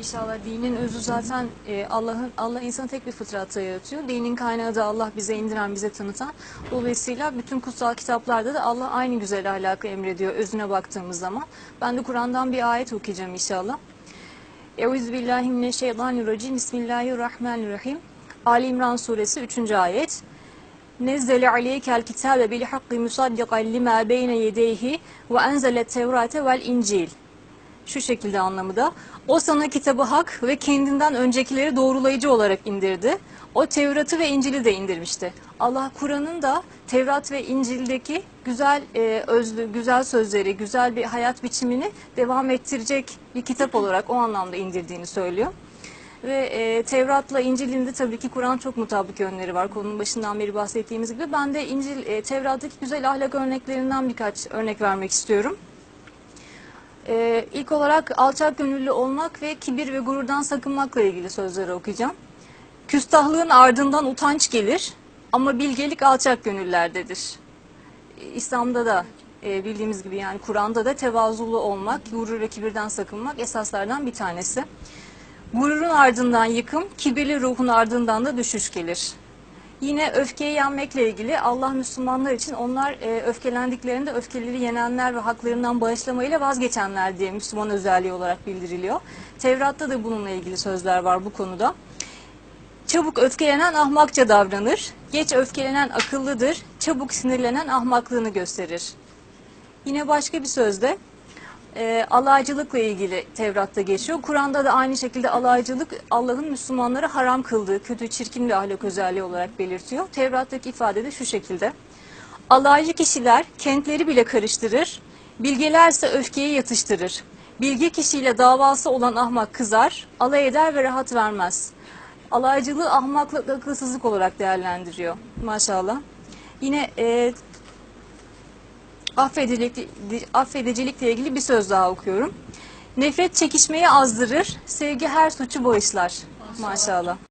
İnşallah dinin özü zaten e, Allah'ın Allah insanı tek bir fıtratta yaratıyor. Dinin kaynağı da Allah bize indiren, bize tanıtan. Dolayısıyla bütün kutsal kitaplarda da Allah aynı güzel ahlakı emrediyor özüne baktığımız zaman. Ben de Kur'an'dan bir ayet okuyacağım inşallah. Euzubillahimineşşeytanirracim. Bismillahirrahmanirrahim. Ali İmran suresi 3. ayet. Nezzele aleykel kitabe bil hakki musaddiqan lima beyne yedeyhi ve enzele tevrate vel incil. Şu şekilde anlamı da. O sana kitabı hak ve kendinden öncekileri doğrulayıcı olarak indirdi. O Tevrat'ı ve İncil'i de indirmişti. Allah Kur'an'ın da Tevrat ve İncil'deki güzel e, özlü, güzel sözleri, güzel bir hayat biçimini devam ettirecek bir kitap olarak o anlamda indirdiğini söylüyor. Ve e, Tevrat'la İncil'in de tabii ki Kur'an çok mutabık yönleri var. Konunun başından beri bahsettiğimiz gibi. Ben de İncil, e, Tevrat'taki güzel ahlak örneklerinden birkaç örnek vermek istiyorum. Ee, ilk olarak alçak gönüllü olmak ve kibir ve gururdan sakınmakla ilgili sözleri okuyacağım. Küstahlığın ardından utanç gelir ama bilgelik alçak gönüllerdedir. İslam'da da e, bildiğimiz gibi yani Kur'an'da da tevazulu olmak, gurur ve kibirden sakınmak esaslardan bir tanesi. Gururun ardından yıkım, kibirli ruhun ardından da düşüş gelir. Yine öfkeyi yenmekle ilgili Allah Müslümanlar için onlar e, öfkelendiklerinde öfkeleri yenenler ve haklarından bağışlamayla vazgeçenler diye Müslüman özelliği olarak bildiriliyor. Tevrat'ta da bununla ilgili sözler var bu konuda. Çabuk öfkelenen ahmakça davranır. Geç öfkelenen akıllıdır. Çabuk sinirlenen ahmaklığını gösterir. Yine başka bir sözde e, alaycılıkla ilgili Tevrat'ta geçiyor. Kur'an'da da aynı şekilde alaycılık Allah'ın Müslümanlara haram kıldığı kötü, çirkin bir ahlak özelliği olarak belirtiyor. Tevrat'taki ifade de şu şekilde. Alaycı kişiler kentleri bile karıştırır, bilgelerse öfkeyi yatıştırır. Bilge kişiyle davası olan ahmak kızar, alay eder ve rahat vermez. Alaycılığı ahmaklık, akılsızlık olarak değerlendiriyor maşallah. Yine e, affedicilik, affedicilikle ilgili bir söz daha okuyorum. Nefret çekişmeyi azdırır, sevgi her suçu bağışlar. Maşallah.